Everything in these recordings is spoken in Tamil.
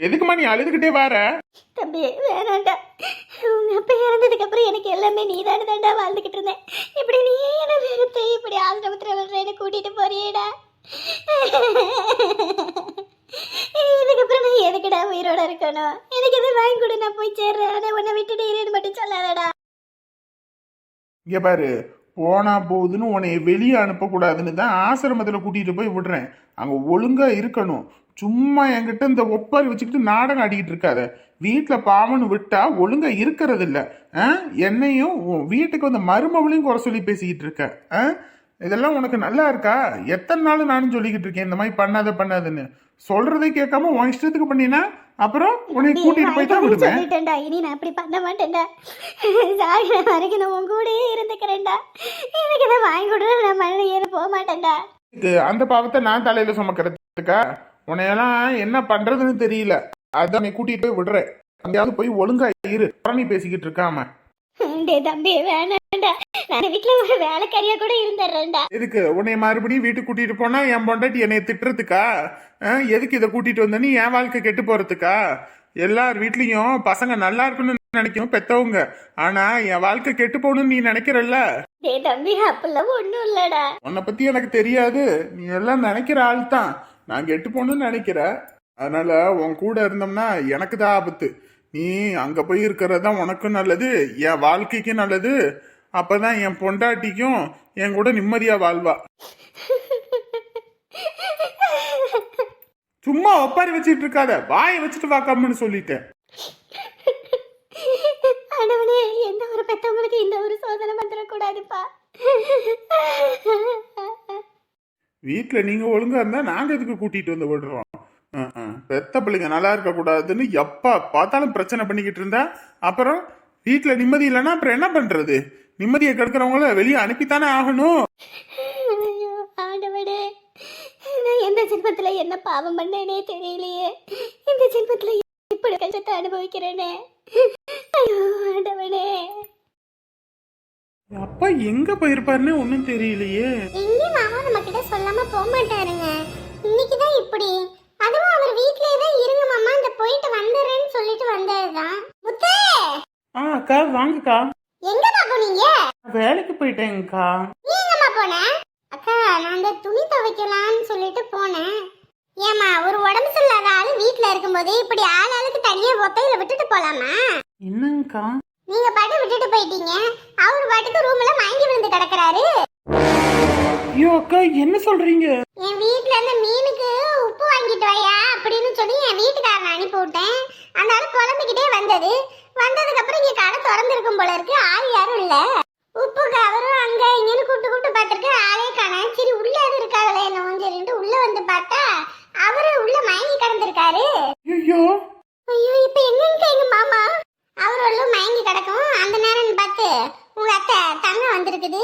எதுக்குமா நீ அழுதுகிட்டே வர? தம்பி வேணாண்டா. உங்க அப்பா இறந்ததுக்கு அப்புறம் எனக்கு எல்லாமே நீ தானே தாண்டா வாழ்ந்துகிட்டு இருந்தேன். இப்படி நீ என்ன வெறுத்து இப்படி ஆசிரமத்தில் விடுறேன்னு கூட்டிட்டு போறியேடா. இதுக்கப்புறம் நான் எதுக்குடா உயிரோட இருக்கணும்? எனக்கு எதை வாங்கி கொடு நான் போய் சேர்றேன். ஆனா உன்னை விட்டுட்டு இருன்னு மட்டும் சொல்லாதடா. இங்க பாரு போனா போகுதுன்னு உன்னை வெளியே அனுப்பக்கூடாதுன்னு தான் ஆசிரமத்தில் கூட்டிகிட்டு போய் விடுறேன். அங்கே ஒழுங்கா இருக்கணும். சும்மா என்கிட்ட இந்த ஒப்பாரி வச்சுக்கிட்டு நாடகம் ஆடிக்கிட்டு இருக்காத. வீட்டில் பாவன்னு விட்டா ஒழுங்கா இருக்கிறது இல்ல? என்னையும் வீட்டுக்கு வந்த மருமவளையும் குறை சொல்லி பேசிக்கிட்டு இருக்க? இதெல்லாம் உனக்கு நல்லா இருக்கா? எத்தனை நாள் நானும் சொல்லிக்கிட்டு இருக்கேன் இந்த மாதிரி பண்ணாத பண்ணாதுன்னு. சொல்றதை கேட்காம உன் இஷ்டத்துக்கு பண்ணினா அப்புறம் உன்னை கூட்டிட்டு போய் தான் விடுவேன். இனி நான் அப்படி பண்ண மாட்டேன்டா. சாகிற வரைக்கும் நான் உன் கூடயே இருந்துக்கிறேன்டா. எனக்கு இதை வாங்கி கொடு நான் மழை ஏற போக மாட்டேன்டா. அந்த பாவத்தை நான் தலையில சுமக்கிறதுக்கா? உன்னையெல்லாம் என்ன பண்றதுன்னு தெரியல. அதான் நீ கூட்டிட்டு போய் விடுறேன் அங்கேயாவது போய் ஒழுங்கா இரு. நீ பேசிக்கிட்டு இருக்காம தம்பி வேணாம்டா நான் வீட்டுல ஒரு வேலைக்காரியா கூட இருந்துடுறேன்டா எதுக்கு? உன்னை மறுபடியும் வீட்டுக்கு கூட்டிட்டு போனா என் பொண்டாட்டி என்னை திட்டுறதுக்கா? எதுக்கு இதை கூட்டிட்டு வந்த? நீ என் வாழ்க்கை கெட்டு போறதுக்கா? எல்லார் வீட்லயும் பசங்க நல்லா இருக்கணும்னு நினைக்கும் பெத்தவங்க. ஆனா என் வாழ்க்கை கெட்டு போகணும்னு நீ நினைக்கிறல்ல? தம்பி அப்பெல்லாம் ஒண்ணும் இல்லடா. உன்னை பத்தி எனக்கு தெரியாது. நீ எல்லாம் நினைக்கிற ஆள் தான் நான் கெட்டு போகணும்னு நினைக்கிறேன் அதனால உன் கூட இருந்தோம்னா எனக்கு தான் ஆபத்து. நீ அங்கே போய் இருக்கிறது தான் உனக்கும் நல்லது என் வாழ்க்கைக்கும் நல்லது. அப்போ தான் என் பொண்டாட்டிக்கும் என் கூட நிம்மதியாக வாழ்வா. சும்மா ஒப்பாரி வச்சுட்டு இருக்காத. வாயை வச்சுட்டு வாக்காமன்னு சொல்லிட்டேன். ஆண்டவனே எந்த ஒரு பெத்தவங்களுக்கு இந்த ஒரு சோதனை வந்துடக்கூடாதுப்பா. வீட்டில் நீங்கள் ஒழுங்காக இருந்தால் நாங்கள் எதுக்கு கூட்டிகிட்டு வந்து விடுறோம்? பெத்த பிள்ளைங்க நல்லா இருக்கக்கூடாதுன்னு எப்போ பார்த்தாலும் பிரச்சனை பண்ணிக்கிட்டு இருந்தா அப்புறம் வீட்டில் நிம்மதி இல்லைன்னா அப்புறம் என்ன பண்ணுறது நிம்மதியை கெடுக்கிறவங்கள வெளியே அனுப்பித்தானே ஆகணும். ஐயோ, ஆண்டவனே. நான் எந்த ஜென்மத்துல என்ன பாவம் பண்ணேனே தெரியலையே. இந்த ஜென்மத்துல இப்படி கஷ்டத்தை அனுபவிக்கிறேனே. ஐயோ ஆண்டவனே. அப்பா எங்க போயிருப்பாருன்னு ஒன்னும் தெரியலையே. எங்கேயும் மாமா நம்ம கிட்ட சொல்லாம போக மாட்டாருங்க. இன்னைக்கு தான் இப்படி. அதுவும் அவர் வீட்லயே தான் இருங்க மாமா இந்த போயிட்டு வந்துடுறேன்னு சொல்லிட்டு வந்ததுதான். முத்தே! ஆ அக்கா வாங்கக்கா. எங்கம்மா போனீங்க? வேலைக்கு போயிட்டேங்கக்கா. நீ எங்கம்மா போன? அக்கா நான் அந்த துணி துவைக்கலாம்னு சொல்லிட்டு போனேன். ஏமா ஒரு உடம்பு சரியில்லாத ஆளு வீட்ல இருக்கும்போது இப்படி ஆள் ஆளுக்கு தனியா ஒத்தையில விட்டுட்டு போலாமா? என்னங்கக்கா? நீங்க பாட்டு விட்டுட்டு போயிட்டீங்க. அவர் பாட்டுக்கு ரூம்ல மயங்கி விழுந்து கிடக்குறாரு. ஐயோ அக்கா என்ன சொல்றீங்க? என் வீட்ல இருந்து மீனுக்கு உப்பு வாங்கிட்டு வாயா அப்படின்னு சொல்லி என் வீட்டுக்காரனை அனுப்பி விட்டேன். அந்த ஆள் புலம்பிக்கிட்டே வந்தது. வந்ததுக்கு அப்புறம் இங்க கடை திறந்திருக்கும் போல இருக்கு. ஆள் யாரும் இல்ல. உப்பு கவரும் அங்க இங்கன்னு கூப்பிட்டு கூப்பிட்டு பார்த்துருக்கு ஆளே காண. சரி உள்ள அது இருக்காங்களே என்னவோ சரின்ட்டு உள்ள வந்து பார்த்தா அவரு உள்ள மயங்கி கிடந்திருக்காரு ஐயோ ஐயோ இப்ப எங்கன்னு எங்க மாமா அவர் உள்ள மயங்கி கிடக்கும் அந்த நேரம் பார்த்து உங்க அத்தை தங்க வந்திருக்குது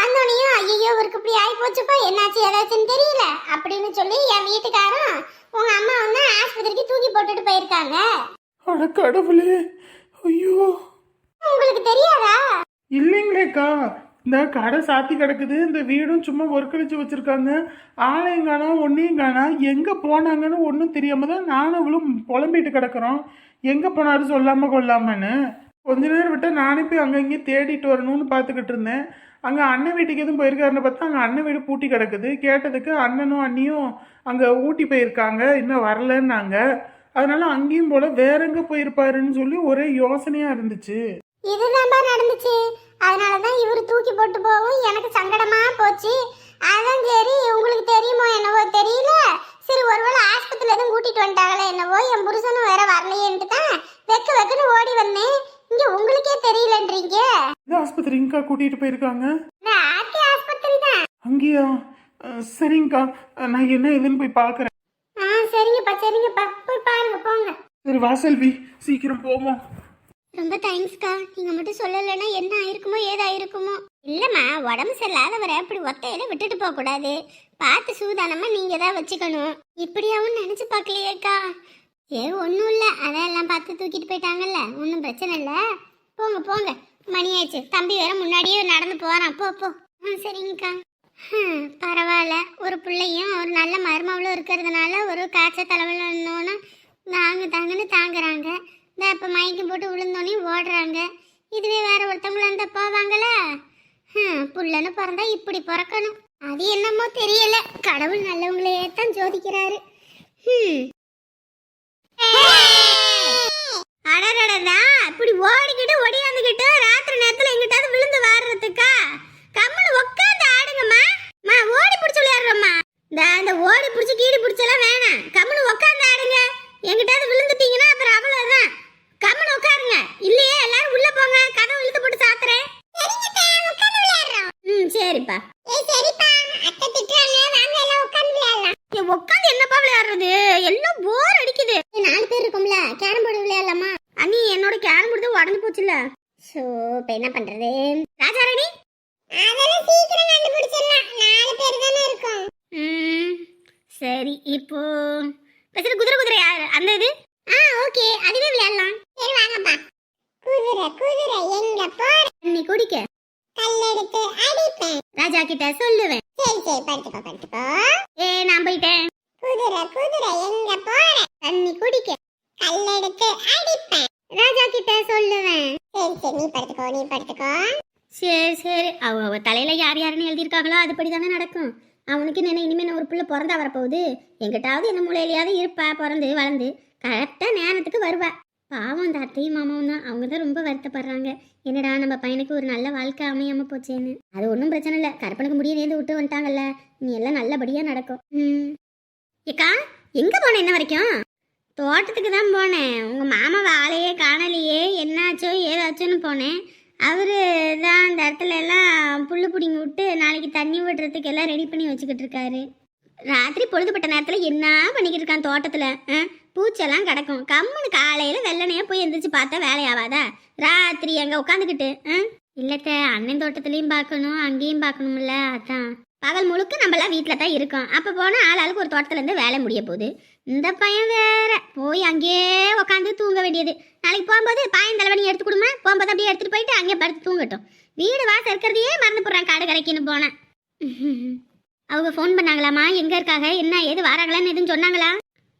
வந்தோடனையும் ஐயோ இவருக்கு இப்படி ஆகி போச்சுப்பா என்னாச்சு ஏதாச்சுன்னு தெரியல அப்படின்னு சொல்லி என் வீட்டுக்காரன் உங்க அம்மா வந்து ஆஸ்பத்திரிக்கு தூக்கி போட்டுட்டு போயிருக்காங்க அட கடவுளே. ஐயோ. உங்களுக்கு தெரியாதா? இல்லைங்களேக்கா. இந்த கடை சாத்தி கிடக்குது. இந்த வீடும் சும்மா ஒர்க்கடிச்சு வச்சிருக்காங்க. ஆளையும் காணோம் ஒன்றையும் காணோம். எங்கே போனாங்கன்னு ஒன்றும் தெரியாம தான் நானும் இவ்வளோ புலம்பிட்டு கிடக்குறோம். எங்கே போனாரு சொல்லாமல் கொள்ளாமன்னு. கொஞ்ச நேரம் விட்டு நானே போய் அங்கே இங்கேயும் தேடிட்டு வரணும்னு பார்த்துக்கிட்டு இருந்தேன். அங்கே அண்ணன் வீட்டுக்கு எதுவும் போயிருக்காருன்னு பார்த்தா அங்கே அண்ணன் வீடு பூட்டி கிடக்குது. கேட்டதுக்கு அண்ணனும் அண்ணியும் அங்கே ஊட்டி போயிருக்காங்க. இன்னும் வரலன்னாங்க. அதனால அங்கேயும் போல வேற எங்கே போயிருப்பாருன்னு சொல்லி ஒரே யோசனையாக இருந்துச்சு. இதுதான் நடந்துச்சு. அதனாலதான் இவர் தூக்கி போட்டு போகவும் எனக்கு சங்கடமா போச்சு. அதான் சரி உங்களுக்கு தெரியுமோ என்னவோ தெரியல. சரி ஒருவேளை ஆஸ்பத்திரியில எதுவும் கூட்டிட்டு வந்துட்டாங்களே என்னவோ என் புருஷனும் வேற வரலையேன்ட்டு தான் வெக்க வெக்குன்னு ஓடி வந்தேன். இங்க உங்களுக்கே தெரியலன்றீங்க. இந்த ஆஸ்பத்திரி இங்கக்கா கூட்டிட்டு போயிருக்காங்க? ஆர்கே ஆஸ்பத்திரி தான். அங்கேயா? சரிங்கக்கா. நான் என்ன ஏதுன்னு போய் பார்க்கறேன். சரிங்கப்பா சரிங்கப்பா. போய் பாருங்க போங்க. சரி வா செல்வி. சீக்கிரம் போவோம். ரொம்ப தேங்க்ஸ்க்கா நீங்க மட்டும் சொல்லலைன்னா என்ன ஆயிருக்குமோ ஏதாயிருக்குமோ. இல்லம்மா உடம்பு சரியில்லாதவரை அப்படி ஒத்தையில விட்டுட்டு போக கூடாது. பார்த்து சூதானமா நீங்க தான் வச்சுக்கணும். இப்படியாவும் நினைச்சு பார்க்கலையேக்கா. ஏ ஒன்றும் இல்லை. அதெல்லாம் பார்த்து தூக்கிட்டு போயிட்டாங்கல்ல. ஒன்றும் பிரச்சனை இல்லை. போங்க போங்க. மணி ஆயிடுச்சு. தம்பி வேற முன்னாடியே நடந்து போறான். போ போ. ஆ சரிங்கக்கா. பரவாயில்ல. ஒரு பிள்ளையும் ஒரு நல்ல மருமவளும் இருக்கிறதுனால ஒரு காய்ச்சல் தலைவலன்னு தாங்க தாங்கன்னு தாங்குறாங்க. இந்த இப்போ மயக்கம் போட்டு விழுந்தோன்னே ஓடுறாங்க. இதுவே வேற ஒருத்தவங்கள இருந்தா போவாங்களே? புள்ளன்னு பிறந்தா இப்படி பிறக்கணும். அது என்னமோ தெரியல. கடவுள் நல்லவங்களையே தான் ஜோதிக்கிறாரு. அடடடா அடடடடா இப்படி ஓடிக்கிட்டு ஒடியாந்துக்கிட்டு ராத்திரி நேரத்துல எங்கிட்டாவது விழுந்து வாடுறதுக்கா கம்முனு உட்காந்து ஆடுங்கம்மா மா ஓடி பிடிச்சி விளையாடுறோம்மா இந்த அந்த ஓடி பிடிச்சி கீடி பிடிச்செல்லாம் வேணாம் கம்முனு உட்காந்து ஆடுங்க எங்கிட்டாவது விழுந்துட்டீங்கன்னா அப்புறம் அவ்வளவுதான் கம்முனு உட்காருங்க இல்லையே எல்லாரும் உள்ள போங்க கதவு இழுத்து போட்டு சாத்துறேன் ம் சரிப்பா ஏய் சரிப்பா அத்தை திட்டுறாங்க வாங்க எல்லாம் உட்கார்ந்து விளையாடலாம் ஏ உட்கார்ந்து என்னப்பா விளையாடுறது எல்லாம் போர் அடிக்குது நாலு பேர் இருக்கோம்ல கேரம் போர்டு விளையாடலாமா அண்ணி என்னோட கேரம் போர்டு உடஞ்சு போச்சுல சோ இப்ப என்ன பண்றது ராஜாராணி அதெல்லாம் சீக்கிரம் கண்டுபிடிச்சிடலாம் நாலு பேர் தானே இருக்கோம் ம் சரி இப்போ பேசுற குதிரை குதிரை யாரு? அந்த இது? ஆ ஓகே. அதுவே விளையாடலாம். சரி வாங்கப்பா. குதிரை குதிரை எங்க போற? நீ குடிக்க. கல்லெடுத்து அடிப்பேன். ராஜா கிட்ட சொல்லுவேன். சரி சரி படுத்துக்கோ படுத்துக்கோ. ஏ நான் போயிட்டேன். குதிரை குதிரை எங்க போற? தண்ணி குடிக்க. கல்லெடுத்து அடிப்பேன். ராஜா கிட்ட சொல்லுவேன். சரி சரி நீ படுத்துக்கோ நீ படுத்துக்கோ. சரி சரி. அவ அவ தலையில யார் யாருன்னு எழுதியிருக்காங்களோ அதுபடி தானே நடக்கும். அவனுக்கு என்ன இனிமேல் நான் ஒரு பிள்ளை பிறந்தா வரப்போகுது? எங்கிட்டாவது என்ன மூலையிலையாவது இருப்பா பிறந்து வளர்ந்து. கரெக்டாக நேரத்துக்கு வருவா. பாவம் அந்த அத்தையும் மாமாவும் தான். அவங்க தான் ரொம்ப வருத்தப்படுறாங்க. என்னடா நம்ம பையனுக்கு ஒரு நல்ல வாழ்க்கை அமையாமல் போச்சேன்னு. அது ஒன்றும் பிரச்சனை இல்லை. கற்பனுக்கு முடிய நேர்ந்து விட்டு வந்துட்டாங்கல்ல. நீ எல்லாம் நல்லபடியாக நடக்கும். ம். ஏக்கா எங்கே போனேன் என்ன வரைக்கும்? தோட்டத்துக்கு தான் போனேன். உங்கள் மாமாவை ஆளையே காணலையே. என்னாச்சோ ஏதாச்சோன்னு போனேன். அவர் தான் அந்த இடத்துல எல்லாம் புல் பிடிங்கி விட்டு நாளைக்கு தண்ணி விடுறதுக்கு எல்லாம் ரெடி பண்ணி வச்சுக்கிட்டு இருக்காரு. ராத்திரி பொழுதுபட்ட நேரத்தில் என்ன பண்ணிக்கிட்டு இருக்கான் தோட்டத்தில்? பூச்செல்லாம் கிடக்கும். கம்முன்னு காலையில் வெள்ளனையாக போய் எந்திரிச்சு பார்த்தா வேலையாவாதா ராத்திரி அங்கே உட்காந்துக்கிட்டு இல்லத்த அண்ணன் தோட்டத்துலேயும் பார்க்கணும் அங்கேயும் பார்க்கணும்ல அதான். பகல் முழுக்க நம்மளாம் வீட்டில் தான் இருக்கோம். அப்போ போனால் ஆள் ஆளுக்கு ஒரு தோட்டத்துலேருந்து வேலை முடிய போகுது. இந்த பையன் வேற. போய் அங்கேயே உட்காந்து தூங்க வேண்டியது. நாளைக்கு போகும்போது பாயன் தலைவனி எடுத்து கொடுமா. போகும்போது அப்படியே எடுத்துகிட்டு போயிட்டு அங்கேயே படுத்து தூங்கட்டும். வீடு வாசல் இருக்கிறதையே மறந்து போடுறான் காடு கரைக்கின்னு போனேன் அவங்க ஃபோன் பண்ணாங்களாமா எங்கே இருக்காங்க? என்ன ஏது வராங்களான்னு எதுவும் சொன்னாங்களா?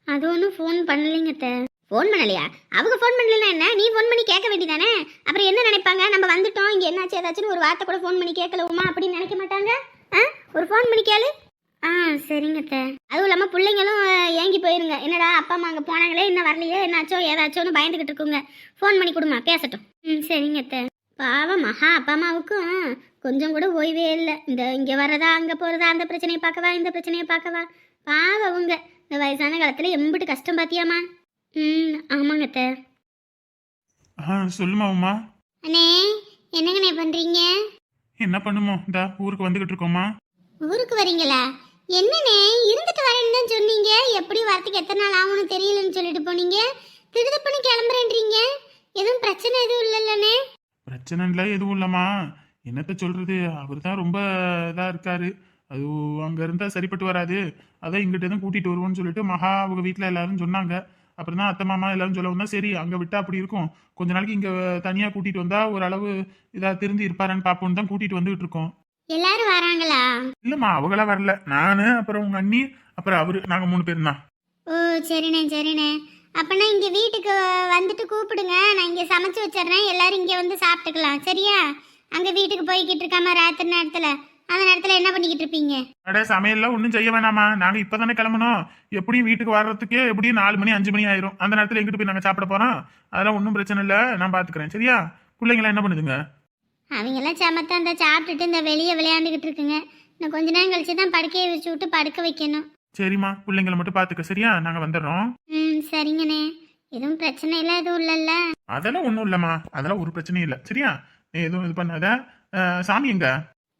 அது ஒன்றும் ஃபோன் பண்ணலைங்க அத்தை. ஃபோன் பண்ணலையா? அவங்க ஃபோன் பண்ணலன்னா என்ன? நீ ஃபோன் பண்ணி கேட்க வேண்டியதானே? அப்புறம் என்ன நினைப்பாங்க? நம்ம வந்துட்டோம். இங்கே என்னாச்சு? ஏதாச்சுன்னு ஒரு வார்த்தை கூட ஃபோன் பண்ணி கேட்கலவுமா? அப்படின்னு நினைக்க மாட்டாங்க? ஆ? ஒரு ஃபோன் பண்ணி கேளு. ஆ சரிங்க அத்தை. அதுவும் இல்லாமல் பிள்ளைங்களும் ஏங்கி போயிருங்க. என்னடா அப்பா அம்மா அங்கே போனாங்களே என்ன வரலையே என்னாச்சோ ஏதாச்சோன்னு பயந்துக்கிட்டு இருக்குங்க. ஃபோன் பண்ணி கொடுமா பேசட்டும். ம் சரிங்க அத்தை. பாவம் மகா அப்பா அம்மாவுக்கும் கொஞ்சம் கூட ஓய்வே இல்லை. இந்த இங்கே வரதா அங்கே போகிறதா அந்த பிரச்சனையை பார்க்கவா இந்த பிரச்சனையை பார்க்கவா? பாவம் அவங்க இந்த வயசான காலத்தில் எம்பிட்டு கஷ்டம் பாத்தியாம்மா? ம் ஆமாங்க அத்தை. ஆ அண்ணே என்னங்கண்ணே பண்ணுறீங்க என்ன பண்ணுமோ? இந்த ஊருக்கு வந்துகிட்டு இருக்கோமா ஊருக்கு வரீங்களா? என்னண்ணே இருந்துட்டு வரேன்னு தான் சொன்னீங்க. எப்படி வரத்துக்கு எத்தனை நாள் ஆகும்னு தெரியலன்னு சொல்லிட்டு போனீங்க. திடுதப்புன்னு கிளம்புறேன்றீங்க. எதுவும் பிரச்சனை எதுவும் இல்லைல்லண்ணே. பிரச்சனைல எதுவும் இல்லம்மா. என்னத்த சொல்றது? அவர் தான் ரொம்ப இதாக இருக்காரு. அது அங்கே இருந்தால் சரிப்பட்டு வராது. அதான் இங்கிட்ட தான் கூட்டிட்டு வருவோம்னு சொல்லிட்டு மகா அவங்க வீட்டில் எல்லாரும் சொன்னாங்க. அப்புறம் தான் அத்தை மாமா எல்லாரும் சொல்லவும் தான் சரி அங்கே விட்டால் அப்படி இருக்கும். கொஞ்ச நாளைக்கு இங்கே தனியாக கூட்டிகிட்டு வந்தால் ஓரளவு இதாக திருந்தி இருப்பாரான்னு பார்ப்போன்னு தான் கூட்டிகிட்டு வந்துகிட்டு இருக்கோம். எல்லாரும் வராங்களா? இல்லம்மா அவங்களா வரல. நானு அப்புறம் உங்க அண்ணி அப்புறம் அவரு நாங்க மூணு பேரும் தான் ஓ சரிண்ணே சரிண்ணே. அப்பனா இங்க வீட்டுக்கு வந்துட்டு கூப்பிடுங்க. நான் இங்க சமைச்சு வச்சிடுறேன். எல்லாரும் இங்க வந்து சாப்பிட்டுக்கலாம். சரியா? அங்க வீட்டுக்கு போய்கிட்டு இருக்காம ராத்திரி நேரத்துல. அந்த நேரத்துல என்ன பண்ணிக்கிட்டு இருப்பீங்க? அட சமையல்லாம் ஒன்றும் செய்ய வேணாமா நாங்க இப்பதானே கிளம்பணும் எப்படியும் வீட்டுக்கு வர்றதுக்கே எப்படியும் நாலு மணி அஞ்சு மணி ஆயிரும். அந்த நேரத்துல எங்கிட்டு போய் நாங்க சாப்பிட போறோம்? அதெல்லாம் ஒன்றும் பிரச்சனை இல்லை. நான் பாத்துக்கிறேன். சரியா? பிள்ளைங்களாம் என்ன பண்ணுதுங்க? அவங்கெல்லாம் சமத்தா அந்த சாப்பிட்டுட்டு இந்த வெளியே விளையாண்டுக்கிட்டு இருக்குங்க. இன்னும் கொஞ்ச நேரம் கழிச்சு தான் படுக்கையை விரிச்சு விட்டு படுக்க வைக்கணும். சரிம்மா பிள்ளைங்களை மட்டும் பாத்துக்க சரியா? நாங்க வந்துடுறோம். ம் சரிங்கண்ணே. எதுவும் பிரச்சனை இல்லை எதுவும் இல்லைல்ல? அதெல்லாம் ஒன்றும் இல்லைம்மா. அதெல்லாம் ஒரு பிரச்சனையும் இல்லை. சரியா? நீ எதுவும் இது பண்ணாத. அஹ், சாமி எங்க?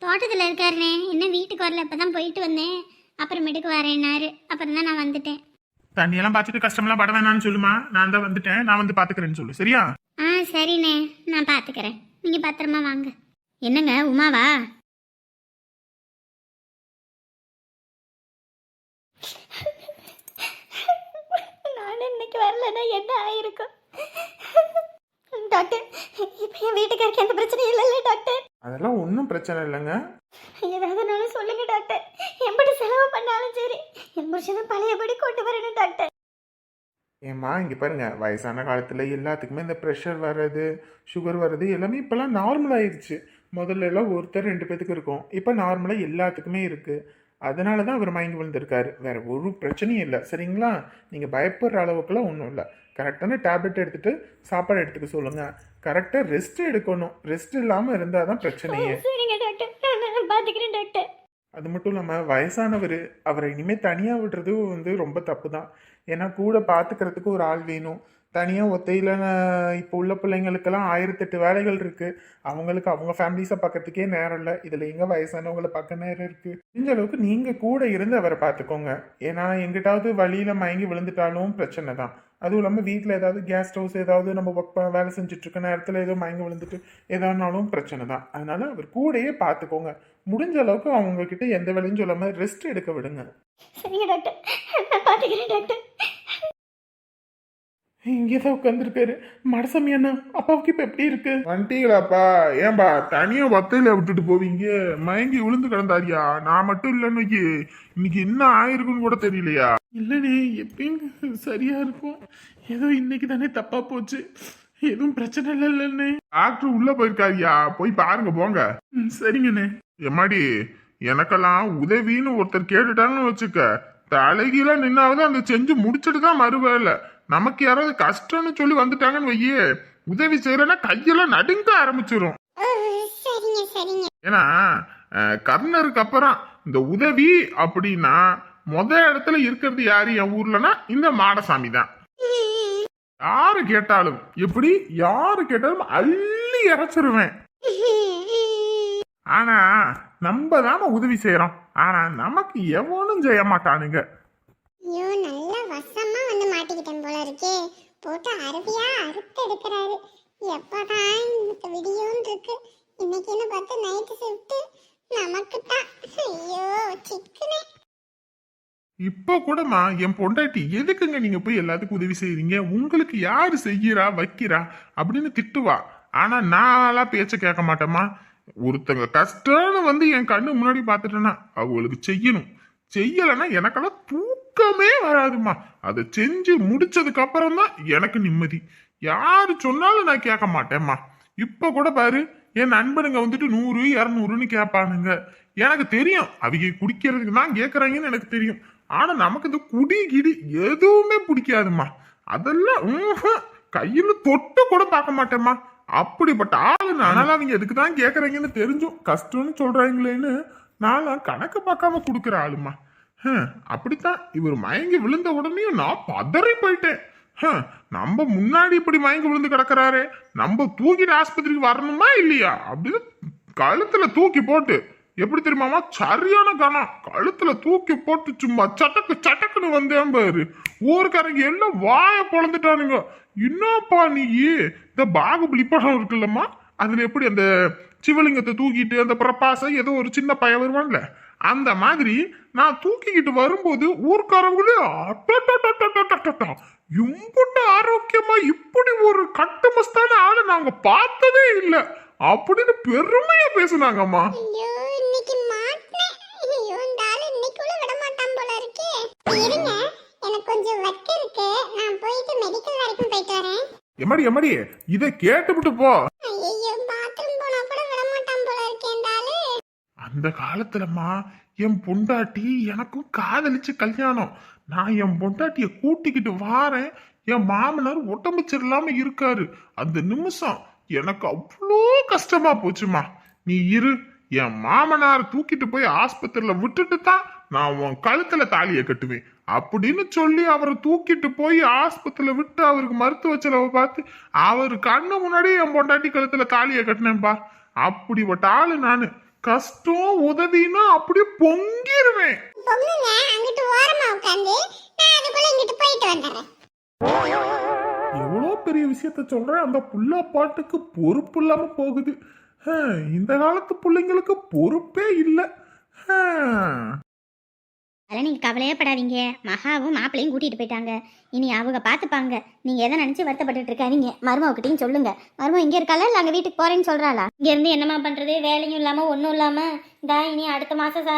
தோட்டத்தில் இருக்காருண்ணே. இன்னும் வீட்டுக்கு வரல. இப்போ தான் போயிட்டு வந்தேன். அப்புறமேட்டுக்கு வரேன்னாரு. அப்புறம் தான் நான் வந்துட்டேன். தண்ணியெல்லாம் பார்த்துட்டு கஷ்டமெல்லாம் பட வேணாம்னு சொல்லுமா. நான் தான் வந்துட்டேன். நான் வந்து பாத்துக்கிறேன்னு சொல்லு. சரியா? ஆ சரிண்ணே. நான் பார்த்துக்கிறேன் நீங்கள் பத்திரமா வாங்க. என்னங்க உமாவா? நான் இன்னைக்கு வரலன்னா என்ன ஆயிருக்கும்? டாக்டர் இப்போ என் வீட்டுக்காருக்கு எந்த பிரச்சனையும் இல்லைல்ல டாக்டர். அதெல்லாம் ஒன்றும் பிரச்சனை இல்லைங்க. ஏதாவதுனாலும் சொல்லுங்க டாக்டர். எப்படி செலவு பண்ணாலும் சரி என் புருஷனை பழையபடி கொண்டு வரணும் டாக்டர். ஏம்மா இங்கே பாருங்க. வயசான காலத்தில் எல்லாத்துக்குமே இந்த ப்ரெஷர் வர்றது சுகர் வர்றது எல்லாமே இப்போல்லாம் நார்மல் ஆயிடுச்சு முதல்ல எல்லாம் ஒருத்தர் ரெண்டு பேத்துக்கு இருக்கும். இப்போ நார்மலாக எல்லாத்துக்குமே இருக்குது அதனால தான் அவர் மயங்கி விழுந்திருக்காரு. வேற ஒரு பிரச்சனையும் இல்லை. சரிங்களா? நீங்கள் பயப்படுற அளவுக்குலாம் ஒன்றும் இல்லை. கரெக்டான டேப்லெட் எடுத்துட்டு சாப்பாடு எடுத்துக்க சொல்லுங்க. கரெக்டாக ரெஸ்ட் எடுக்கணும். ரெஸ்ட் இல்லாமல் இருந்தால் தான் பிரச்சனையே. பார்த்துக்கிறேன் டாக்டர் அது மட்டும் இல்லாமல் வயசானவர் அவரை இனிமேல் தனியாக விடுறது வந்து ரொம்ப தப்பு தான். ஏன்னா கூட பார்த்துக்கிறதுக்கு ஒரு ஆள் வேணும். தனியாக ஒத்தையில் இப்போ உள்ள பிள்ளைங்களுக்கெல்லாம் ஆயிரத்தெட்டு வேலைகள் இருக்குது அவங்களுக்கு அவங்க ஃபேமிலிஸை பார்க்கறதுக்கே நேரம் இல்லை. இதில் எங்கே வயசானவங்களை பார்க்க நேரம் இருக்குது முடிஞ்ச அளவுக்கு நீங்கள் கூட இருந்து அவரை பார்த்துக்கோங்க ஏன்னா எங்கிட்டாவது வழியில் மயங்கி விழுந்துட்டாலும் பிரச்சனை தான். அதுவும் இல்லாமல் வீட்டில் ஏதாவது கேஸ் ஹவுஸ் ஏதாவது நம்ம ஒர்க் பண்ண வேலை செஞ்சுட்ருக்க நேரத்தில் ஏதோ மயங்கி விழுந்துட்டு ஏதானாலும் பிரச்சனை தான். அதனால் அவர் கூடயே பார்த்துக்கோங்க முடிஞ்ச அளவுக்கு அவங்க கிட்ட எந்த வேலையும் சொல்லாமல் ரெஸ்ட் எடுக்க விடுங்க. சரிங்க டாக்டர் நான் பார்த்துக்கிறேன் டாக்டர் இங்கே தான் உட்காந்துருக்காரு மடசாமி அண்ணா அப்பாவுக்கு இப்போ எப்படி இருக்கு? வந்துட்டீங்களாப்பா? ஏன்பா தனியா வத்தையில விட்டுட்டு போவீங்க? மயங்கி விழுந்து கிடந்தாரியா? நான் மட்டும் இல்லைன்னு வைக்கி இன்னைக்கு என்ன ஆயிருக்குன்னு கூட தெரியலையா? இல்லனே எப்பயும் சரியா இருக்கும்? ஏதோ இன்னைக்கு தானே தப்பா போச்சு. எதுவும் பிரச்சனை இல்லை இல்லைன்னு டாக்டர் உள்ள போயிருக்காரியா? போய் பாருங்க போங்க. சரிங்கண்ணே. எம்மாடி எனக்கெல்லாம் உதவின்னு ஒருத்தர் கேட்டுட்டாங்கன்னு வச்சுக்க. தலைகீழ நின்னாவது அந்த செஞ்சு முடிச்சுட்டு தான் மறுவேலை. நமக்கு யாராவது கஷ்டம்னு சொல்லி வந்துட்டாங்கன்னு வையே. உதவி செய்யறேன்னா கையெல்லாம் நடுங்க சரிங்க ஏன்னா கர்ணருக்கு அப்புறம் இந்த உதவி அப்படின்னா முத இடத்துல இருக்கிறது யாரு? என் ஊர்லனா இந்த மாடசாமி தான் யாரு கேட்டாலும் எப்படி? யாரு கேட்டாலும் அள்ளி இறைச்சிருவேன். ஆனா நம்ம தானே உதவி செய்யறோம் ஆனா நமக்கு எவனும் செய்ய மாட்டானுங்க. ஐயோ நல்ல வசமா வந்து மாட்டிக்கிட்டேன் போல இருக்கே. போட்டு அருவியா அறுத்து எடுக்கிறாரு. எப்பதான் இந்த விடியோன்னு இருக்கு. இன்னைக்குன்னு பார்த்து நைட்டு ஷிஃப்ட் நமக்கு தான் ஐயோ சிக்கனே. இப்ப கூடமா என் பொண்டாட்டி எதுக்குங்க நீங்க போய் எல்லாத்துக்கும் உதவி செய்றீங்க? உங்களுக்கு யாரு செய்யறா வைக்கிறா அப்படின்னு திட்டுவா. ஆனா நான்லாம் பேச்ச கேட்க மாட்டேமா ஒருத்தங்க கஷ்டம்னு வந்து என் கண்ணு முன்னாடி பார்த்துட்டேன்னா அவங்களுக்கு செய்யணும். செய்யலைன்னா எனக்கெல்லாம் தூக்கமே வராதுமா அதை செஞ்சு முடிச்சதுக்கு அப்புறம் தான் எனக்கு நிம்மதி. யாரு சொன்னாலும் நான் கேட்க மாட்டேம்மா. இப்போ கூட பாரு என் நண்பனுங்க வந்துட்டு நூறு இரநூறுன்னு கேட்பானுங்க. எனக்கு தெரியும் அவங்க குடிக்கிறதுக்கு தான் கேட்குறாங்கன்னு எனக்கு தெரியும். ஆனால் நமக்கு இந்த குடி கிடி எதுவுமே பிடிக்காதும்மா. அதெல்லாம் கையில் தொட்டு கூட பார்க்க மாட்டேம்மா. அப்படிப்பட்ட ஆளு நானால அவங்க எதுக்கு தான் கேட்குறாங்கன்னு தெரிஞ்சும் கஷ்டம்னு சொல்றாங்களேன்னு நான் கணக்கு பார்க்காம கொடுக்குற ஆளுமா ஹ அப்படித்தான் இவர் மயங்கி விழுந்த உடனே நான் பதறி போயிட்டேன். நம்ம முன்னாடி இப்படி மயங்கி விழுந்து கிடக்குறாரு நம்ம தூக்கிட்டு ஆஸ்பத்திரிக்கு வரணுமா இல்லையா அப்படின்னு கழுத்துல தூக்கி போட்டு எப்படி தெரியுமாமா சரியான கணம் கழுத்துல தூக்கி போட்டு சும்மா சட்டக்கு சட்டக்குன்னு வந்தேன் பாரு. ஊருக்காரங்க எல்லாம் வாய பொழந்துட்டானுங்க. என்னப்பா நீ? இந்த பாகுபலி படம் இருக்குல்லம்மா. அதுல எப்படி அந்த சிவலிங்கத்தை தூக்கிட்டு அந்த பிரபாசம் ஏதோ ஒரு சின்ன பையன் வருவான்ல அந்த மாதிரி நான் தூக்கிக்கிட்டு வரும்போது ஊர்க்காரங்களே இம்புட்டு ஆரோக்கியமா இப்படி ஒரு கட்டுமஸ்தான ஆளை நாங்க பார்த்ததே இல்லை. அப்படின்னு பெருமையா பேசுனாங்கம்மா. இருங்க. எனக்கு கொஞ்சம் ஒர்க் இருக்கு. நான் போயிட்டு மெடிக்கல் வரைக்கும் போயிட்டு வரேன். எம்மாடி எம்மாடி? இதை கேட்டுவிட்டு போ. ஐயோ பாத்ரூம் போனா கூட விட மாட்டான் போல இருக்கே இந்த ஆளு அந்த காலத்துலம்மா என் பொண்டாட்டி எனக்கும் காதலிச்சு கல்யாணம். நான் என் பொண்டாட்டிய கூட்டிக்கிட்டு வாரேன். என் மாமனார் உடம்பு சரியில்லாம இருக்காரு. அந்த நிமிஷம் எனக்கு அவ்வளோ கஷ்டமா போச்சுமா நீ இரு. என் மாமனார் தூக்கிட்டு போய் ஆஸ்பத்திரியில விட்டுட்டு தான் நான் உன் கழுத்துல தாலியை கட்டுவேன். அப்படின்னு சொல்லி அவரை தூக்கிட்டு போய் ஆஸ்பத்திரியில விட்டு அவருக்கு மருத்துவ செலவை பார்த்து அவர் கண்ணு முன்னாடி என் பொண்டாட்டி கழுத்துல தாலியை கட்டினேன்பா அப்படிப்பட்ட ஆளு நானு. கஷ்டம் உதவின்னா அப்படியே பொங்கிருவேன். எவ்வளோ பெரிய விஷயத்த சொல்றேன். அந்த புள்ள பாட்டுக்கு பொறுப்பு இல்லாம போகுது. இந்த காலத்து பிள்ளைங்களுக்கு பொறுப்பே இல்லை. அதெல்லாம் நீங்கள் கவலையே படாதீங்க. மகாவும் மாப்பிளையும் கூட்டிகிட்டு போயிட்டாங்க. இனி அவங்க பார்த்துப்பாங்க. நீங்கள் எதை நினச்சி வருத்தப்பட்டு இருக்காதீங்க. மருமகிட்டையும் சொல்லுங்க. மருமக இங்கே இருக்காளா? இல்லை அங்கே வீட்டுக்கு போகிறேன்னு சொல்கிறாளா இங்கேருந்து என்னம்மா பண்ணுறது வேலையும் இல்லாமல் ஒன்றும் இல்லாமல் இந்தா இனி அடுத்த மாதம்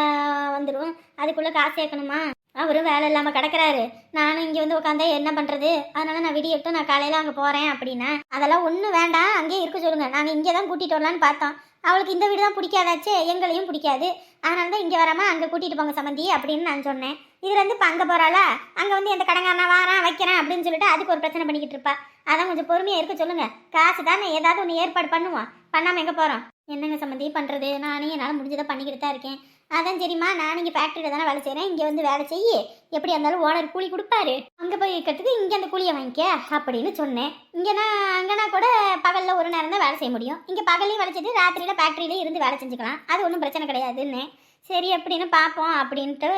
வந்துடும் அதுக்குள்ளே காசு சேர்க்கணுமா? அவரும் வேலை இல்லாமல் கிடக்கிறாரு. நானும் இங்கே வந்து உட்காந்தா என்ன பண்ணுறது அதனால நான் விடியட்டும் நான் காலையில் அங்கே போகிறேன் அப்படின்னா அதெல்லாம் ஒன்றும் வேண்டாம். அங்கேயே இருக்க சொல்லுங்கள் நாங்கள் இங்கே தான் கூட்டிகிட்டு வரலான்னு பார்த்தோம். அவளுக்கு இந்த வீடு தான் பிடிக்காதாச்சே? எங்களையும் பிடிக்காது. அதனால தான் இங்கே வராமல் அங்கே கூட்டிகிட்டு போங்க சம்மந்தி அப்படின்னு நான் சொன்னேன். இதுலேருந்து இப்போ அங்கே போகிறாளா அங்கே வந்து எந்த கடங்காரனா வாரான் வைக்கிறேன் அப்படின்னு சொல்லிட்டு அதுக்கு ஒரு பிரச்சனை பண்ணிக்கிட்டு இருப்பா. அதான் கொஞ்சம் பொறுமையாக இருக்க சொல்லுங்கள் காசு தானே? ஏதாவது ஒன்று ஏற்பாடு பண்ணுவோம். பண்ணாமல் எங்கே போகிறோம் என்னங்க சம்மந்தி பண்ணுறது நானே என்னால் முடிஞ்சதை பண்ணிக்கிட்டு தான் இருக்கேன். அதான் சரிம்மா நான் இங்கே ஃபேக்ட்ரியில் தானே வேலை செய்கிறேன் இங்கே வந்து வேலை செய்ய எப்படி இருந்தாலும் ஓனர் கூலி கொடுப்பாரு. அங்கே போய் இருக்கிறதுக்கு இங்கே அந்த கூலியை வாங்கிக்க அப்படின்னு சொன்னேன். இங்கேனா அங்கேனா கூட பகலில் ஒரு நேரம் தான் வேலை செய்ய முடியும். இங்கே பகலையும் வேலை செஞ்சு ராத்திரியில் ஃபேக்ட்ரியிலே இருந்து வேலை செஞ்சுக்கலாம். அது ஒன்றும் பிரச்சனை கிடையாதுன்னு சரி அப்படின்னு பார்ப்போம் அப்படின்ட்டு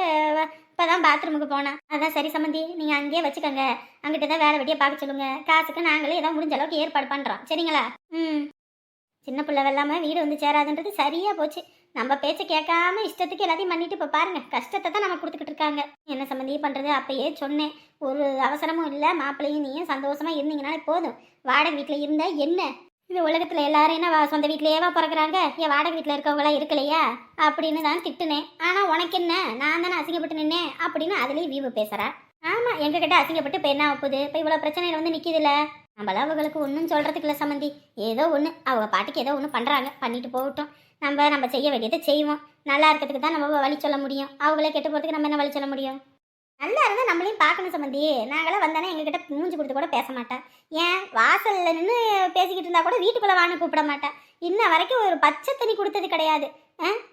இப்போ தான் பாத்ரூமுக்கு போனேன். அதான் சரி சம்மந்தி நீங்கள் அங்கேயே வச்சுக்கோங்க. அங்கிட்ட தான் வேலை வெட்டியே பார்க்க சொல்லுங்கள் காசுக்கு நாங்களே ஏதாவது முடிஞ்ச அளவுக்கு ஏற்பாடு பண்ணுறோம் சரிங்களா? ம். சின்ன பிள்ளை வெள்ளாமல் வீடு வந்து சேராதுன்றது சரியாக போச்சு. நம்ம பேச்சை கேட்காம இஷ்டத்துக்கு எல்லாத்தையும் பண்ணிட்டு இப்போ பாருங்கள் கஷ்டத்தை தான் நம்ம கொடுத்துக்கிட்டு இருக்காங்க. என்ன சம்மந்தி பண்ணுறது அப்பயே சொன்னேன். ஒரு அவசரமும் இல்லை மாப்பிள்ளையும் நீயும் சந்தோஷமாக இருந்தீங்கனாலே போதும். வாடகை வீட்டில் இருந்தால் என்ன? இந்த உலகத்தில் எல்லாரும் என்ன சொந்த வீட்லயேவா பிறக்குறாங்க? ஏன் வாடகை வீட்டில் இருக்கவங்களாம் இருக்கலையா? அப்படின்னு தான் திட்டுனேன். ஆனால் உனக்கு என்ன? நான் தானே அசிங்கப்பட்டு நின்னேன். அப்படின்னு அதுலேயும் வீவு பேசுகிறா ஆமாம் எங்ககிட்ட அசிங்கப்பட்டு இப்போ என்ன ஆகுது இப்போ இவ்வளோ பிரச்சனையில் வந்து நிற்கிதுல நம்மள அவங்களுக்கு ஒன்றும் சொல்கிறதுக்கு இல்லை சம்மந்தி. ஏதோ ஒன்று அவங்க பாட்டுக்கு ஏதோ ஒன்று பண்ணுறாங்க பண்ணிட்டு போகட்டும். நம்ம நம்ம செய்ய வேண்டியதை செய்வோம். நல்லா இருக்கிறதுக்கு தான் நம்ம வழி சொல்ல முடியும். அவங்களே கெட்டு போகிறதுக்கு நம்ம என்ன வழி சொல்ல முடியும்? நல்லா இருந்தால் நம்மளையும் பார்க்கணும் சம்மந்தி. நாங்களாம் வந்தானே எங்ககிட்ட மூஞ்சி கொடுத்து கூட பேச மாட்டேன். ஏன்? வாசலில் நின்று பேசிக்கிட்டு இருந்தால் கூட வீட்டுக்குள்ளே வான்னு கூப்பிட மாட்டேன். இன்ன வரைக்கும் ஒரு பச்சை தண்ணி கொடுத்தது கிடையாது.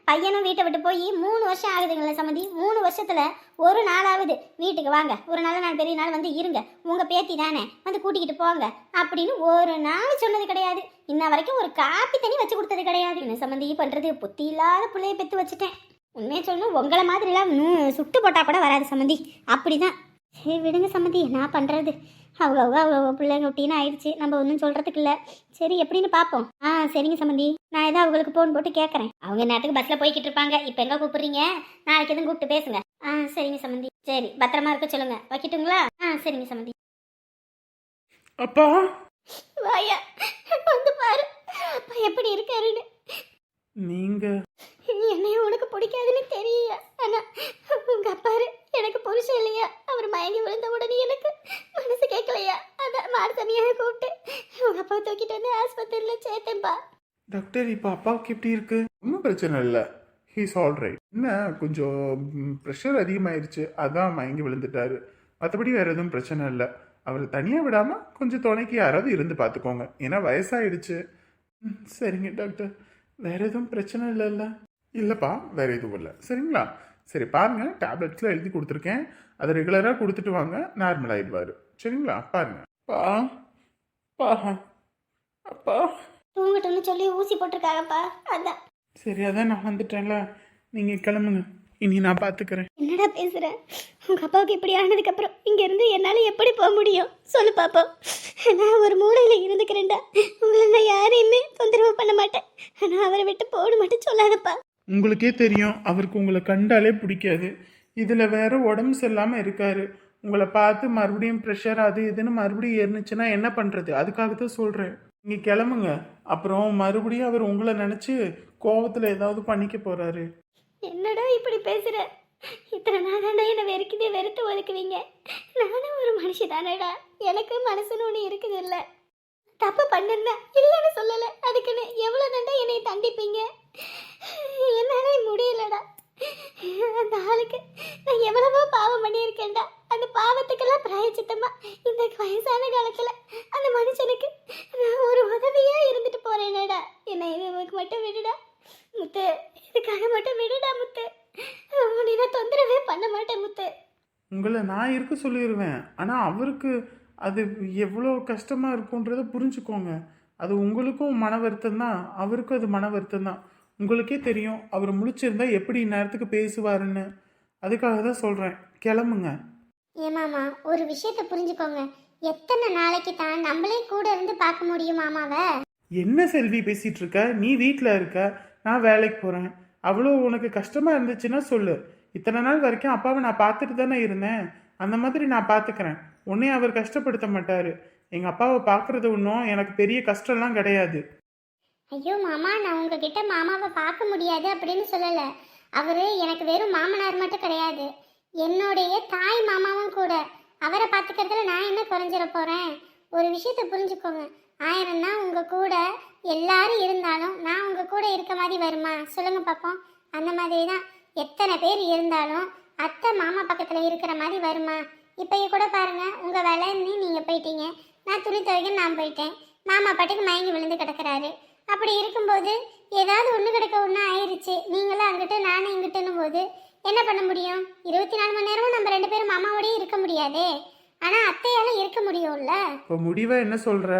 பையனும் வீட்டை விட்டு போய் மூணு வருஷம் ஆகுதுங்களே சம்மந்தி மூணு வருஷத்துல ஒரு நாளாவது வீட்டுக்கு வாங்க. ஒரு நல்ல நாள் பெரிய நாள் வந்து இருங்க. உங்க பேத்தி தானே. வந்து கூட்டிக்கிட்டு போங்க. அப்படின்னு ஒரு நாள் சொன்னது கிடையாது. இன்ன வரைக்கும் ஒரு காப்பி தண்ணி வச்சு கொடுத்தது கிடையாது. என்ன சம்மந்தி பண்றது? புத்தி இல்லாத பிள்ளைய பெத்து வச்சுட்டேன். உண்மையை சொல்லணும் உங்களை மாதிரிலாம் இன்னும் சுட்டு போட்டா கூட வராது சம்மந்தி அப்படிதான். சரி விடுங்க சம்மந்தி நான் பண்றது. அவங்க அவங்க பிள்ளைங்க ஒட்டின்னு ஆயிடுச்சு. நம்ம ஒன்றும் சொல்றதுக்கு இல்லை. சரி எப்படின்னு பார்ப்போம் ஆ சரிங்க சம்மந்தி நான் ஏதோ அவங்களுக்கு ஃபோன் போட்டு கேட்குறேன் அவங்க நேரத்துக்கு பஸ்ஸில் போய்கிட்டு இருப்பாங்க. இப்போ எங்கே கூப்பிடுறீங்க? நாளைக்கு எதுவும் கூப்பிட்டு பேசுங்க. ஆ சரிங்க சம்மந்தி சரி பத்திரமா இருக்க சொல்லுங்க. வைக்கட்டுங்களா? ஆ சரிங்க சம்மந்தி அப்பா! வாயா வந்து பாரு. அப்பா எப்படி இருக்காருன்னு. நீங்க? என்னையும் உனக்கு பிடிக்காதுன்னு தெரியா ஆனா உங்க அப்பாரு எனக்கு புருஷன் இல்லையா? அவர் மயங்கி விழுந்த உடனே தனியாக கூப்பிட்டு உங்க அப்பா தூக்கிட்டு வந்து ஆஸ்பத்திரியில் சேர்த்தேன்பா. டாக்டர் இப்போ அப்பாவுக்கு எப்படி இருக்கு? ஒன்றும் பிரச்சனை இல்லை. ஹீஸ் ஆல் ரைட் என்ன கொஞ்சம் ப்ரெஷர் அதிகமாயிருச்சு. அதான் மயங்கி விழுந்துட்டாரு. மற்றபடி வேற எதுவும் பிரச்சனை இல்லை. அவரை தனியாக விடாமல் கொஞ்சம் துணைக்கு யாராவது இருந்து பார்த்துக்கோங்க ஏன்னா வயசாயிடுச்சு. சரிங்க டாக்டர். வேற எதுவும் பிரச்சனை இல்லைல்ல. இல்லைப்பா வேற எதுவும் இல்லை. சரிங்களா? சரி பாருங்க. டேப்லெட்ஸ்லாம் எழுதி கொடுத்துருக்கேன். அதை ரெகுலராக கொடுத்துட்டு வாங்க. நார்மல் ஆயிடுவாரு. சரிங்களா? பாருங்க. பா பா அப்பா. தூங்கட்டும்னு சொல்லி ஊசி போட்டிருக்காங்கப்பா. அதான். சரி அதான் நான் வந்துட்டேன்ல. நீங்கள் கிளம்புங்க. இனி நான் பார்த்துக்கிறேன். என்னடா பேசுற? உங்க அப்பாவுக்கு இப்படி ஆனதுக்கு அப்புறம் இங்க இருந்து என்னால எப்படி போக முடியும்? சொல்லு பாப்போம். நான் ஒரு மூலையில இருந்துக்கிறேன்டா. உங்களை நான் யாரையுமே தொந்தரவு பண்ண மாட்டேன். ஆனா அவரை விட்டு போட மட்டும் சொல்லாதப்பா. உங்களுக்கே தெரியும் அவருக்கு உங்களை கண்டாலே பிடிக்காது. இதில் வேற உடம்பு சரியில்லாமல் இருக்காரு. உங்களை பார்த்து மறுபடியும் ப்ரெஷர் அது இதுன்னு மறுபடியும் ஏறுனுச்சுன்னா என்ன பண்ணுறது அதுக்காக தான் சொல்கிறேன் நீங்கள் கிளம்புங்க. அப்புறம் மறுபடியும் அவர் உங்களை நினச்சி கோபத்தில் ஏதாவது பண்ணிக்க போகிறாரு என்னடா இப்படி பேசுகிற இத்தனை நாள் என்னை வெறுக்குதே வெறுத்து ஒதுக்குவீங்க. நானும் ஒரு மனுஷி தானேடா எனக்கு மனசுன்னு ஒன்று இருக்குது இல்லை தப்பு பண்ணிருந்தேன். இல்லைன்னு சொல்லலை. அதுக்குன்னு எவ்வளோ நண்டா என்னை தண்டிப்பீங்க என்னால முடியலடா அந்த ஆளுக்கு நான் எவ்வளவோ பாவம் பண்ணியிருக்கேன்டா அந்த பாவத்துக்கெல்லாம் பிராயச்சித்தமா இந்த வயசான காலத்துல அந்த மனுஷனுக்கு நான் ஒரு உதவியா இருந்துட்டு போறேனேடா என்னை இதுக்கு மட்டும் விடுடா முத்து இதுக்காக மட்டும் விடுடா முத்து உன்னை நான் தொந்தரவே பண்ண மாட்டேன் முத்து உங்களை நான் இருக்க சொல்லிடுவேன் ஆனால் அவருக்கு அது எவ்வளோ கஷ்டமாக இருக்குன்றதை புரிஞ்சுக்கோங்க. அது உங்களுக்கும் மன வருத்தம் தான். அவருக்கும் அது மன வருத்தம் தான். உங்களுக்கே தெரியும் அவர் முழிச்சிருந்தா எப்படி நேரத்துக்கு பேசுவாருன்னு. அதுக்காக தான் சொல்கிறேன் கிளம்புங்க. ஏமாமா ஒரு விஷயத்த புரிஞ்சுக்கோங்க. எத்தனை நாளைக்கு தான் நம்மளே கூட இருந்து பார்க்க முடியும் மாமாவை? என்ன செல்வி பேசிட்டு இருக்க நீ வீட்டில் இருக்க. நான் வேலைக்கு போகிறேன் அவ்வளோ உனக்கு கஷ்டமாக இருந்துச்சுன்னா சொல்லு. இத்தனை நாள் வரைக்கும் அப்பாவை நான் பார்த்துட்டு தானே இருந்தேன். அந்த மாதிரி நான் பார்த்துக்கிறேன் உன்னையும் அவர் கஷ்டப்படுத்த மாட்டார். எங்கள் அப்பாவை பார்க்குறது ஒன்றும் எனக்கு பெரிய கஷ்டம்லாம் கிடையாது. ஐயோ மாமா நான் உங்ககிட்ட மாமாவை பார்க்க முடியாது அப்படின்னு சொல்லலை. அவர் எனக்கு வெறும் மாமனார் மட்டும் கிடையாது. என்னுடைய தாய் மாமாவும் கூட. அவரை பார்த்துக்கிறதுல நான் என்ன குறைஞ்சிட போறேன்? ஒரு விஷயத்த புரிஞ்சுக்கோங்க. ஆயிரம் தான் உங்க கூட எல்லாரும் இருந்தாலும் நான் உங்க கூட இருக்க மாதிரி வருமா? சொல்லுங்க பார்ப்போம் அந்த மாதிரி தான் எத்தனை பேர் இருந்தாலும் அத்தை மாமா பக்கத்துல இருக்கிற மாதிரி வருமா? இப்பயே கூட பாருங்க உங்க வேலைன்னு நீங்க போயிட்டீங்க. நான் துணி துவைக்க நான் போயிட்டேன். மாமா பாட்டுக்கு மயங்கி விழுந்து கிடக்குறாரு. அப்படி இருக்கும்போது ஏதாவது ஒன்று கிடக்க ஒன்று ஆயிருச்சு. நீங்களும் அங்கிட்டு நானும் இங்கிட்டுன்னு போது என்ன பண்ண முடியும்? இருபத்தி நாலு மணி நேரமும் நம்ம ரெண்டு பேரும் மாமாவோடயே இருக்க முடியாதே. ஆனால் அத்தையால இருக்க முடியும்ல. இப்போ முடிவை என்ன சொல்ற?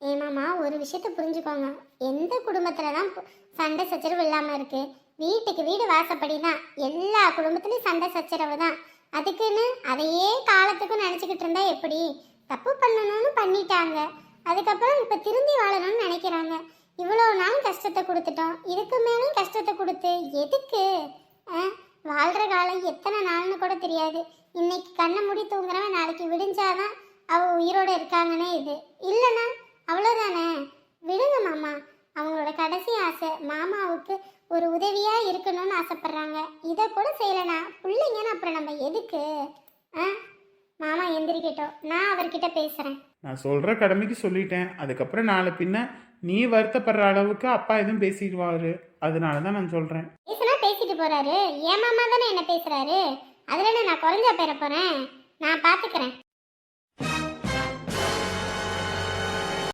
ஏ மாமா ஒரு விஷயத்த புரிஞ்சுக்கோங்க. எந்த குடும்பத்துல தான் சண்டை சச்சரவு இல்லாம இருக்கு? வீட்டுக்கு வீடு வாசப்படி தான் எல்லா குடும்பத்துலையும் சண்டை சச்சரவு தான். அதுக்குன்னு அதையே காலத்துக்கும் நினச்சிக்கிட்டு இருந்தா எப்படி? தப்பு பண்ணணும்னு பண்ணிட்டாங்க. அதுக்கப்புறம் இப்போ திருந்தி வாழணும்னு நினைக்கிறாங்க. இவ்வளோ நாள் கஷ்டத்தை கொடுத்துட்டோம். இதுக்கு மேலும் கஷ்டத்தை கொடுத்து எதுக்கு? ஆ? காலம் எத்தனை நாள்னு கூட தெரியாது. இன்னைக்கு கண்ணை முடி தூங்குறவன் நாளைக்கு விடிஞ்சாதான் அவ உயிரோட இருக்காங்கன்னே இது. இல்லைன்னா அவ்வளோதானே விடுங்க மாமா. அவங்களோட கடைசி ஆசை மாமாவுக்கு ஒரு உதவியா இருக்கணும்னு ஆசைப்படுறாங்க. இதை கூட செய்யலைனா பிள்ளைங்கன்னு அப்புறம் நம்ம எதுக்கு? ஆ? மாமா எந்திரிக்கட்டும். நான் அவர்கிட்ட பேசுறேன். நான் சொல்ற கடமைக்கு சொல்லிட்டேன். அதுக்கப்புறம் நாளை பின்ன நீ வருத்தப்படுற அளவுக்கு அப்பா எதுவும் பேசிடுவாரு. அதனால தான் நான் சொல்றேன். பேசுனா பேசிட்டு போறாரு. என் மாமா தானே என்ன பேசுறாரு? அதுல நான் குறைஞ்சா பேர போறேன்? நான் பாத்துக்கிறேன்.